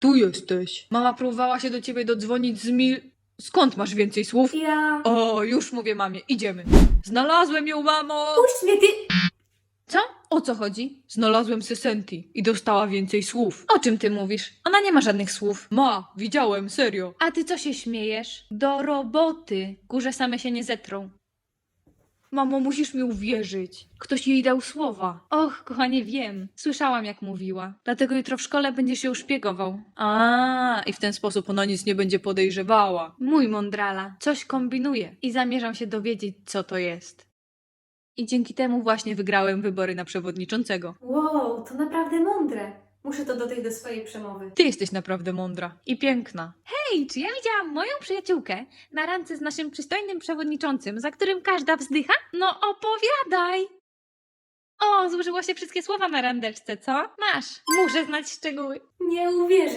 Tu jesteś. Mama próbowała się do ciebie dodzwonić z mil... Skąd masz więcej słów? Ja... O, już mówię mamie, idziemy. Znalazłem ją, mamo! Puść mnie, ty... Co? O co chodzi? Znalazłem Sesenti i dostała więcej słów. O czym ty mówisz? Ona nie ma żadnych słów. Ma, widziałem, serio. A ty co się śmiejesz? Do roboty. Kurze same się nie zetrą. Mamo, musisz mi uwierzyć. Ktoś jej dał słowa. Och, kochanie, wiem. Słyszałam, jak mówiła. Dlatego jutro w szkole będziesz się szpiegował. A, i w ten sposób ona nic nie będzie podejrzewała. Mój mądrala. Coś kombinuje i zamierzam się dowiedzieć, co to jest. I dzięki temu właśnie wygrałem wybory na przewodniczącego. Wow, to naprawdę mądre. Muszę to dodać do swojej przemowy. Ty jesteś naprawdę mądra i piękna. Hej, czy ja widziałam moją przyjaciółkę na randce z naszym przystojnym przewodniczącym, za którym każda wzdycha? No opowiadaj! O, zużyło się wszystkie słowa na randeczce, co? Masz, muszę znać szczegóły. Nie uwierzy.